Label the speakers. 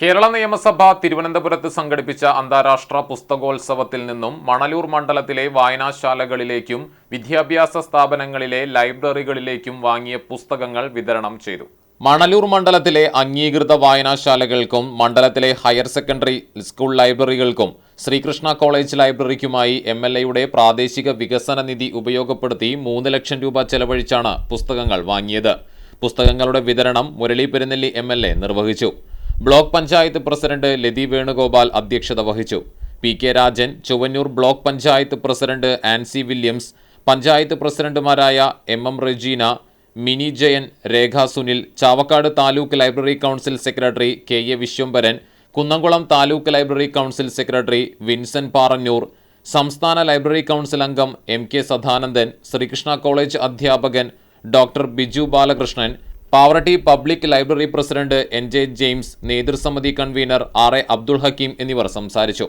Speaker 1: കേരള നിയമസഭ തിരുവനന്തപുരത്ത് സംഘടിപ്പിച്ച അന്താരാഷ്ട്ര പുസ്തകോത്സവത്തിൽ നിന്നും മണലൂർ മണ്ഡലത്തിലെ വായനാശാലകളിലേക്കും വിദ്യാഭ്യാസ സ്ഥാപനങ്ങളിലെ ലൈബ്രറികളിലേക്കും വാങ്ങിയ പുസ്തകങ്ങൾ വിതരണം ചെയ്തു. മണലൂർ മണ്ഡലത്തിലെ അംഗീകൃത വായനാശാലകൾക്കും മണ്ഡലത്തിലെ ഹയർ സെക്കൻഡറി സ്കൂൾ ലൈബ്രറികൾക്കും ശ്രീകൃഷ്ണ കോളേജ് ലൈബ്രറിക്കുമായി എം എൽ എയുടെ പ്രാദേശിക വികസന നിധി ഉപയോഗപ്പെടുത്തി മൂന്ന് ലക്ഷം രൂപ ചെലവഴിച്ചാണ് പുസ്തകങ്ങൾ വാങ്ങിയത്. പുസ്തകങ്ങളുടെ വിതരണം മുരളി പെരുന്നെല്ലി എം നിർവഹിച്ചു. ബ്ലോക്ക് പഞ്ചായത്ത് പ്രസിഡന്റ് ലതി വേണുഗോപാൽ അധ്യക്ഷത വഹിച്ചു. P K Rajan Chuvannur block panchayat president Ancy Williams panchayat പ്രസിഡന്റുമാരായ M M Regina Mini Jayan Rekha Sunil Chavakkad taluk library council secretary K A Viswambharan Kunnamkulam taluk library council secretary Vincent Parannur സംസ്ഥാന library council അംഗം M K Sadanandan Sreekrishna college അധ്യാപകൻ doctor Biju Balakrishnan Pavaratti public library president N J James നേതൃസമിതി convener R A Abdul Hakeem എന്നിവർ സംസാരിച്ചു